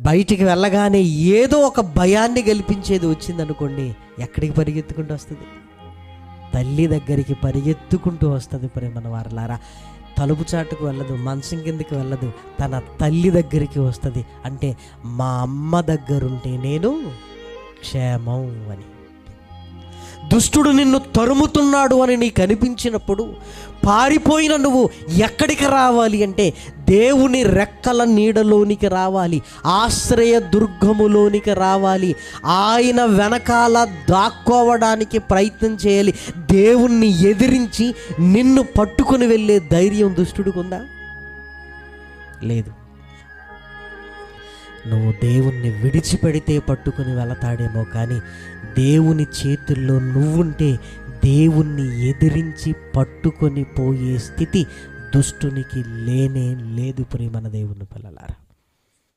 బయటికి వెళ్ళగానే ఏదో ఒక భయాన్ని గెలిపించేది వచ్చిందనుకోండి ఎక్కడికి పరిగెత్తుకుంటూ వస్తుంది? తల్లి దగ్గరికి పరిగెత్తుకుంటూ వస్తుంది ప్రేమన వారలారా తలుపు చాటుకు వెళ్ళదు మంచం కిందకి వెళ్ళదు తన తల్లి దగ్గరికి వస్తుంది. అంటే మా అమ్మ దగ్గరుంటే నేను క్షేమం అని. దుష్టుడు నిన్ను తరుముతున్నాడు అని నీకు అనిపించినప్పుడు పారిపోయిన నువ్వు ఎక్కడికి రావాలి అంటే దేవుని రెక్కల నీడలోనికి రావాలి ఆశ్రయ దుర్గములోనికి రావాలి ఆయన వెనకాల దాక్కోవడానికి ప్రయత్నం చేయాలి దేవుణ్ణి ఎదిరించి నిన్ను పట్టుకుని వెళ్ళే ధైర్యం దుష్టుడికి ఉందా? లేదు. నువ్వు దేవుణ్ణి విడిచిపెడితే పట్టుకుని వెళతాడేమో కానీ దేవుని చేతుల్లో నువ్వుంటే దేవుణ్ణి ఎదిరించి పట్టుకొని పోయే స్థితి దుష్టునికి లేనే లేదు ప్రియమన దేవుని పిల్లలారా.